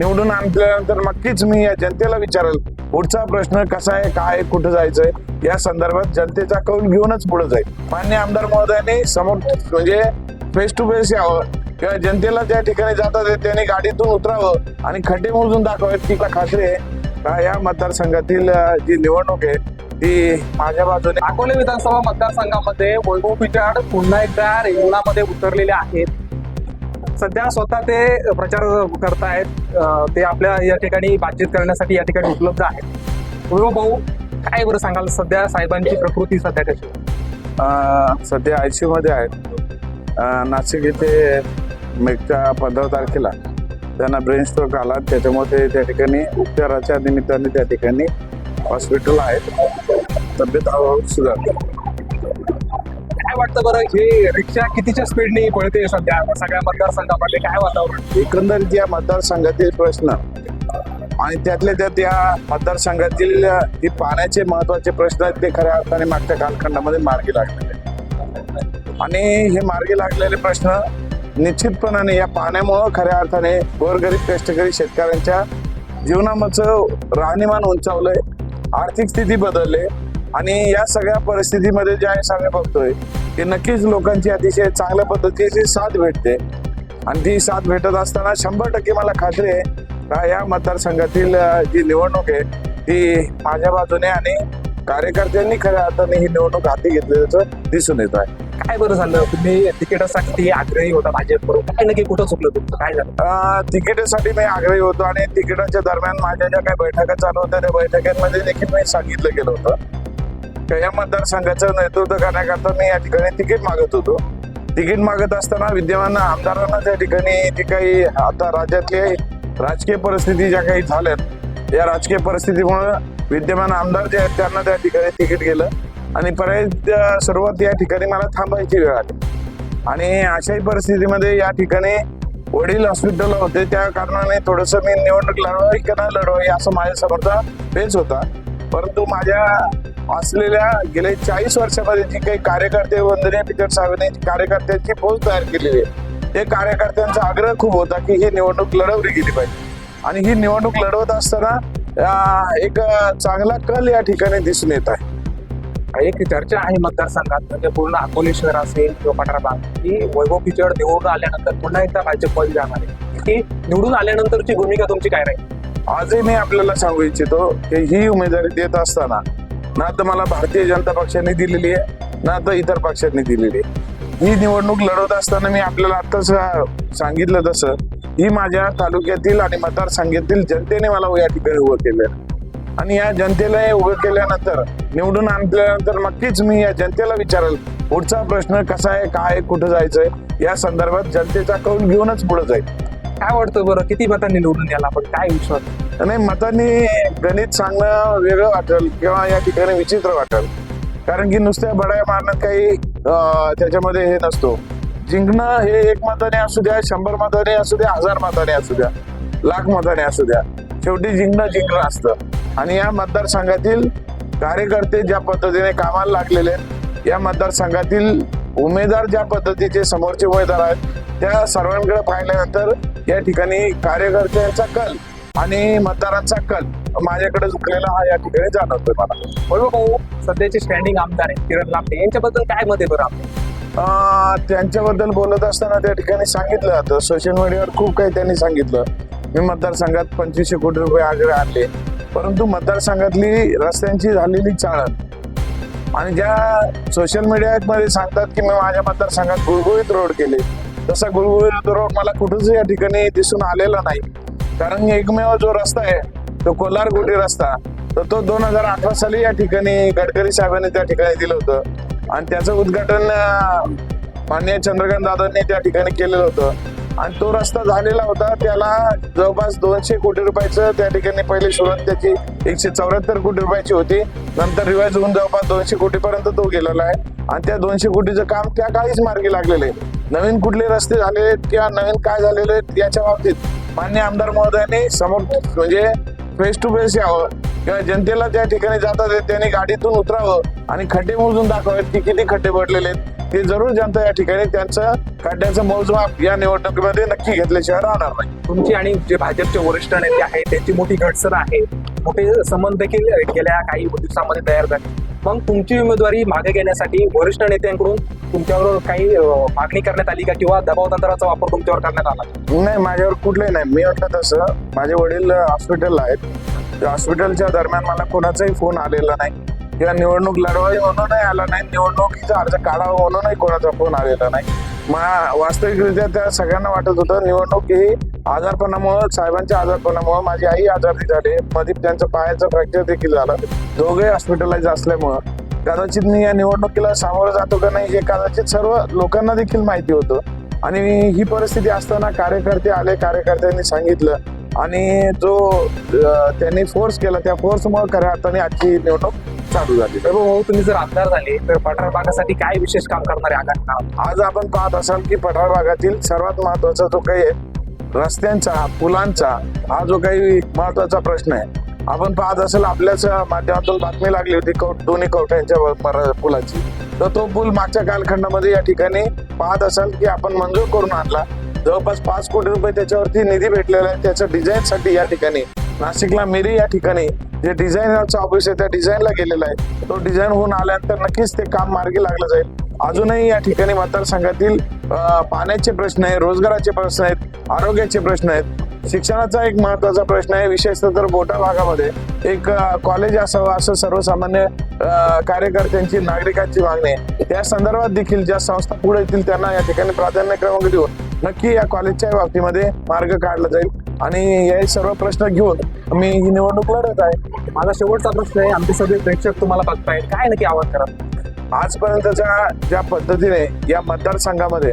निवडून आणल्यानंतर नक्कीच मी या जनतेला विचारेल पुढचा प्रश्न कसा आहे काय आहे, कुठं जायचंय या संदर्भात जनतेचा कौल घेऊनच पुढे जाईल. मान्य आमदार महोदयांनी समोर म्हणजे फेस टू फेस यावं किंवा जनतेला ज्या ठिकाणी जातात ते त्यांनी गाडीतून उतरावं आणि खड्डे मोजून दाखवावेत ती खात्री आहे. का या मतदारसंघातील जी निवडणूक आहे ती माझ्या बाजूने अकोले विधानसभा मतदारसंघामध्ये वैभव पिचाड पुन्हा एकदा रिंगणामध्ये उतरलेले आहेत. सध्या स्वतः ते प्रचार करतायत आहेत ते आपल्या या ठिकाणी बातचीत करण्यासाठी या ठिकाणी उपलब्ध आहेत. भाऊ काय बरं सांगाल? सध्या साहेबांची प्रकृती सध्या कशी सध्या आय सध्या आयसीयू मध्ये आहेत नाशिक इथे मेकच्या पंधरा तारखेला त्यांना ब्रेन स्ट्रोक आला. त्याच्यामुळे ते त्या ठिकाणी उपचाराच्या निमित्ताने त्या ठिकाणी हॉस्पिटल आहेत. तब्येत हळूहळू सुधारते काय वाटतं बरं? हे रिक्षा कितीच्या स्पीडने पळते सध्या? सगळ्या मतदारसंघामध्ये काय वातावरण? एकंदरीत या मतदारसंघातील प्रश्न आणि त्यातल्या त्यात या मतदारसंघातील पाण्याचे महत्त्वाचे प्रश्न आहेत ते खऱ्या अर्थाने मागच्या कालखंडामध्ये मार्गी लागलेले आणि हे मार्गी लागलेले प्रश्न निश्चितपणाने या पाण्यामुळं खऱ्या अर्थाने गोरगरीब कष्टकरी शेतकऱ्यांच्या जीवनाचं राहणीमान उंचावलंय आर्थिक स्थिती बदलले आणि या सगळ्या परिस्थितीमध्ये ज्या वेळेस आम्ही बघतोय की नक्कीच लोकांची अतिशय चांगल्या पद्धतीची साथ भेटते. आणि ती साथ भेटत असताना शंभर टक्के मला खात्री आहे का या मतदारसंघातील जी निवडणूक आहे ती माझ्या बाजूने आणि कार्यकर्त्यांनी खऱ्या अर्थाने ही निवडणूक हाती घेतल्याचं दिसून येत आहे. काय बरं झालं? तुम्ही तिकिटासाठी आग्रही होता भाजपकडून. काय नक्की कुठं चुकलं तुमचं? काय झालं? तिकिटासाठी मी आग्रही होतो आणि तिकिटाच्या दरम्यान माझ्या ज्या काही बैठका चालू होत्या त्या बैठकांमध्ये देखील मी सांगितलं गेलं होतं. या मतदारसंघाचं नेतृत्व करण्याकरता मी या ठिकाणी तिकीट मागत होतो. तिकीट मागत असताना विद्यमान आमदारांना त्या ठिकाणी जी काही आता राज्यातली राजकीय परिस्थिती ज्या काही झाल्यात या राजकीय परिस्थितीमुळे विद्यमान आमदार जे आहेत त्यांना त्या ठिकाणी तिकीट गेलं. आणि पर्याय सर्वात या ठिकाणी मला थांबायची वेळ आली. आणि अशाही परिस्थितीमध्ये या ठिकाणी वडील हॉस्पिटलला होते त्या कारणाने थोडस मी निवडणूक लढवावी का नाही लढवावी असं माझ्या समोरचा पेच होता. परंतु माझ्या असलेल्या गेले चाळीस वर्षामध्ये जी काही कार्यकर्ते वंदनीय पिचर साहेबांनी कार्यकर्त्यांची फौज तयार केलेली आहे ते कार्यकर्त्यांचा आग्रह खूप होता की ही निवडणूक लढवली गेली पाहिजे. आणि ही निवडणूक लढवत असताना एक चांगला कल या ठिकाणी दिसून येत आहे. एक चर्चा आहे मतदारसंघात म्हणजे पूर्ण अकोले शहर असेल किंवा पठार भाग की वैभव पिचड निवडून आल्यानंतर पुन्हा एकदा भाजपमध्ये जाणार आहे. की निवडून आल्यानंतरची भूमिका तुमची काय राहील? आजही मी आपल्याला सांगू इच्छितो की ही उमेदवारी देत असताना ना तर मला भारतीय जनता पक्षाने दिलेली आहे ना तर इतर पक्षांनी दिलेली आहे. ही निवडणूक लढवत असताना मी आपल्याला आत्ताच सांगितलं तसं. ही माझ्या तालुक्यातील आणि मतदारसंघातील जनतेने मला या ठिकाणी उभं केलं आणि या जनतेला हे उभं केल्यानंतर निवडून आणल्यानंतर नक्कीच मी या जनतेला विचारेल पुढचा प्रश्न कसा आहे काय आहे, कुठं जायचंय? या संदर्भात जनतेचा कौल घेऊनच पुढे जाईल. काय वाटतं बरं? किती मतांनी निवडून याला आपण? काय विश्वास? नाही मतांनी गणित सांगणं वेगळं वाटेल किंवा या ठिकाणी विचित्र वाटेल. कारण की नुसत्या बडाया मारण्यात काही त्याच्यामध्ये हे नसतो. जिंकणं हे एक मताने असू द्या शंभर मताने असू द्या हजार मताने असू द्या लाख मताने असू द्या. शेवटी जिंकणं जिंकणं असतं. आणि या मतदारसंघातील कार्यकर्ते ज्या पद्धतीने कामाला लागलेले आहेत या मतदारसंघातील उमेदवार ज्या पद्धतीचे समोरचे उमेदवार आहेत त्या सर्वांकडे पाहिल्यानंतर या ठिकाणी कार्यकर्त्यांचा कल आणि मतदारांचा कल माझ्याकडे झुकलेला हा या ठिकाणी जाणवतोय मला. वैभव भाऊ सध्याचे स्टँडिंग आमदार आहे किरण लांबे यांच्याबद्दल काय मत आहे बरं आपलं? अं, त्यांच्याबद्दल बोलत असताना त्या ठिकाणी सांगितलं जातं सोशल मीडियावर खूप काही त्यांनी सांगितलं. मी मतदारसंघात पंचवीसशे कोटी रुपये आग्रह आणले. परंतु मतदारसंघातली रस्त्यांची झालेली चाळण आणि ज्या सोशल मीडियामध्ये सांगतात की मी माझ्या मतदारसंघात गुळगुळीत रोड केले. तसा गुळगुळीत रोड मला कुठंच या ठिकाणी दिसून आलेला नाही. कारण एकमेव जो रस्ता आहे तो कोलार गोटी रस्ता तर तो दोन हजार अठरा साली या ठिकाणी गडकरी साहेबांनी त्या ठिकाणी दिलं होतं. आणि त्याचं उद्घाटन माननीय चंद्रकांत दादांनी त्या ठिकाणी केलेलं होतं. आणि तो रस्ता झालेला होता त्याला जवळपास दोनशे कोटी रुपयाचं त्या ठिकाणी पहिली सुरुवात त्याची एकशे चौऱ्याहत्तर कोटी रुपयाची होती. नंतर रिवाईज होऊन जवळपास दोनशे कोटीपर्यंत तो गेलेला आहे. आणि त्या दोनशे कोटीचं काम त्या काळीच मार्गी लागलेलं आहे. नवीन कुठले रस्ते झाले आहेत किंवा नवीन काय झालेले आहेत याच्या बाबतीत मान्य आमदार महोदयांनी समोर म्हणजे फेस टू फेस यावं. किंवा जनतेला त्या ठिकाणी जातात त्यांनी गाडीतून उतरावं आणि खड्डे मोजून दाखवावेत की किती खड्डे पडलेले आहेत. ते जरूर जनता या ठिकाणी त्यांचं खड्ड्याचं मोजमाप या निवडणुकीमध्ये नक्की घेतल्याशिवाय राहणार नाही. तुमची आणि जे भाजपचे वरिष्ठ नेते आहेत त्यांची मोठी घटसर आहे. मोठे संबंध देखील गेल्या काही दिवसामध्ये तयार झाले. मग तुमची उमेदवारी मागे घेण्यासाठी वरिष्ठ नेत्यांकडून तुमच्यावर काही मागणी करण्यात आली का? किंवा दबाव तंत्राचा वापर तुमच्यावर करण्यात आला? नाही माझ्यावर कुठलंही नाही. मी म्हटलं तसं. माझे वडील हॉस्पिटलला आहेत. हॉस्पिटलच्या दरम्यान मला कोणाचाही फोन आलेला नाही. किंवा निवडणूक लढवावी म्हणूनही आला नाही. निवडणुकीचा अर्ज काढावा म्हणूनही कोणाचा फोन आलेला नाही. मा वास्तविकरित्या त्या सगळ्यांना वाटत होतं. निवडणूक ही आजारपणामुळं साहेबांच्या आजारपणामुळं माझी आई आजारी झाली. मध्ये त्यांचं पायाचं फ्रॅक्चर देखील झालं. दोघे हॉस्पिटलाइज असल्यामुळं. कदाचित मी या निवडणुकीला सामोरं जातो का नाही हे कदाचित सर्व लोकांना देखील माहिती होतं. आणि ही परिस्थिती असताना कार्यकर्ते आले कार्यकर्त्यांनी सांगितलं आणि जो त्यांनी फोर्स केला त्या फोर्समुळे खऱ्या अर्थाने आजची निवडणूक चालू झाली. भाऊ तुम्ही जर आमदार झाले तर पठार भागासाठी काय विशेष काम करणार आहे काळात आज आपण पाहत असाल की पठार भागातील सर्वात महत्त्वाचा जो काही रस्त्यांचा पुलांचा हा जो काही महत्त्वाचा प्रश्न आहे. आपण पाहत असाल आपल्याच माध्यमातून बातमी लागली होती कौ- दोन्ही पर- पुलाची. तर तो पूल मागच्या कालखंडामध्ये या ठिकाणी पाहत असाल की आपण मंजूर करून आणला. जवळपास पाच कोटी रुपये त्याच्यावरती निधी भेटलेला आहे. त्याच्या डिझाईन साठी या ठिकाणी. नाशिकला मिरी या ठिकाणी. जे डिझाईनरचं ऑफिस आहे त्या डिझाईनला गेलेला आहे. तो डिझाईन होऊन आल्यानंतर नक्कीच ते काम मार्गी लागलं जाईल. अजूनही या ठिकाणी मतदारसंघातील पाण्याचे प्रश्न आहे रोजगाराचे प्रश्न आहेत आरोग्याचे प्रश्न आहेत. शिक्षणाचा एक महत्त्वाचा प्रश्न आहे. विशेषतः तर बोटा भागामध्ये एक कॉलेज असावं असं सर्वसामान्य कार्यकर्त्यांची नागरिकांची मागणी आहे. त्या संदर्भात देखील ज्या संस्था पुढे येतील त्यांना या ठिकाणी प्राधान्य क्रमांक देऊन नक्की या कॉलेजच्या बाबतीमध्ये मार्ग काढला जाईल. आणि हे सर्व प्रश्न घेऊन मी ही निवडणूक लढत आहे. माझा शेवटचा प्रश्न आहे आमचे सगळे प्रेक्षक तुम्हाला बघतायत. काय नक्की आवाज करा आजपर्यंतच्या ज्या पद्धतीने या मतदारसंघामध्ये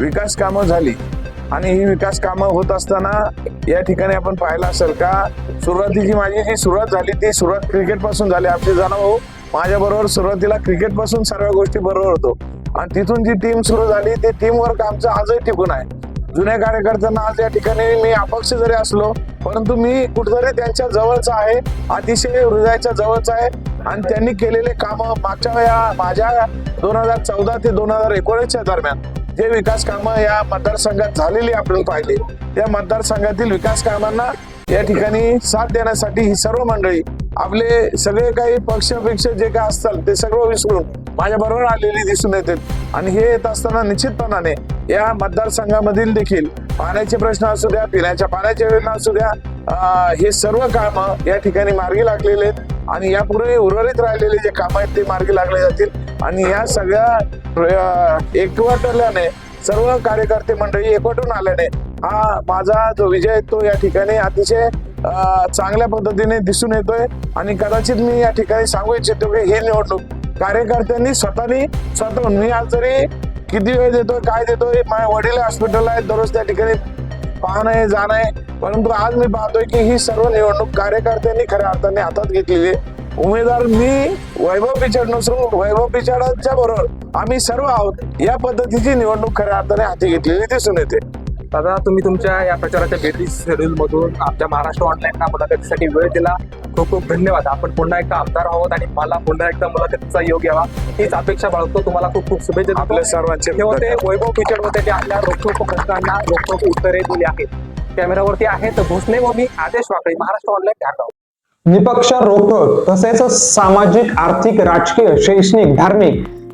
विकास कामं झाली आणि ही विकास कामं होत असताना या ठिकाणी आपण पाहिलं असेल का सुरुवातीची माझी जी सुरुवात झाली ती सुरुवात क्रिकेटपासून झाली. आमचे जाणव भाऊ माझ्या बरोबर सुरुवातीला क्रिकेटपासून सर्व गोष्टी बरोबर होतो. आणि तिथून जी टीम सुरू झाली ते टीम वर्क आमचं आजही टिकून आहे. जुन्या कार्यकर्त्यांना आज या ठिकाणी मी अपक्ष जरी असलो परंतु मी कुठेतरी त्यांच्या जवळचा आहे अतिशय हृदयाच्या जवळचा आहे. आणि त्यांनी केलेले कामं मागच्या वेळा माझ्या दोन हजार चौदा ते दोन हजार एकोणीसच्या दरम्यान जे विकास कामं या मतदारसंघात झालेली आपल्याला पाहिली त्या मतदारसंघातील विकास कामांना या ठिकाणी साथ देण्यासाठी ही सर्व मंडळी आपले सगळे काही पक्षापेक्ष जे काय असतात ते सगळं विसरून माझ्या बरोबर आलेली दिसून येते. आणि हे येत असताना निश्चितपणाने या मतदारसंघामधील देखील पाण्याचे प्रश्न असू द्या पिण्याच्या पाण्याच्या योजना असू द्या हे सर्व काम या ठिकाणी मार्गी लागलेले आहेत. आणि यापूर्वी उर्वरित राहिलेले जे काम आहेत ते मार्गी लागले जातील. आणि या सगळ्या एकवटल्याने सर्व कार्यकर्ते मंडळी एकवटून आल्याने हा माझा जो विजय आहे तो या ठिकाणी अतिशय चांगल्या पद्धतीने दिसून येतोय. आणि कदाचित मी या ठिकाणी सांगू इच्छितो की हे निवडणूक कार्यकर्त्यांनी स्वतःनी स्वतःहून मी आज जरी किती वेळ देतोय काय देतोय माझे वडील हॉस्पिटल आहेत दररोज त्या ठिकाणी पाहणं आहे जाणं आहे. परंतु आज मी पाहतोय की ही सर्व निवडणूक कार्यकर्त्यांनी खऱ्या अर्थाने हातात घेतलेली आहे. उमेदवार मी वैभव पिचड नसून वैभव पिचडाच्या बरोबर आम्ही सर्व आहोत या पद्धतीची निवडणूक खऱ्या अर्थाने हाती घेतलेली दिसून येते. दादा तुम्ही तुमच्या या प्रचाराच्या बेटी शेड्यूल मधून आमच्या महाराष्ट्र ऑनलाईन मुलाखतीसाठी वेळ दिला. खूप खूप धन्यवाद. आपण पुन्हा एकदा आमदार आहोत आणि मला पुन्हा एकदा मुलाखतीचा योग यावा. हीच अपेक्षा बाळगतो. तुम्हाला खूप खूप शुभेच्छा. आपल्या सर्वांचे हे होते वैभव पिचडमध्ये ते आपल्या रोखोक प्रश्नांना रोखोक उत्तरे दिली आहेत. कॅमेरावरती आहेत भोसले व मी आदेश वाकळी महाराष्ट्र ऑनलाईन ढाका निपक्ष रोखोक तसेच सामाजिक आर्थिक राजकीय शैक्षणिक धार्मिक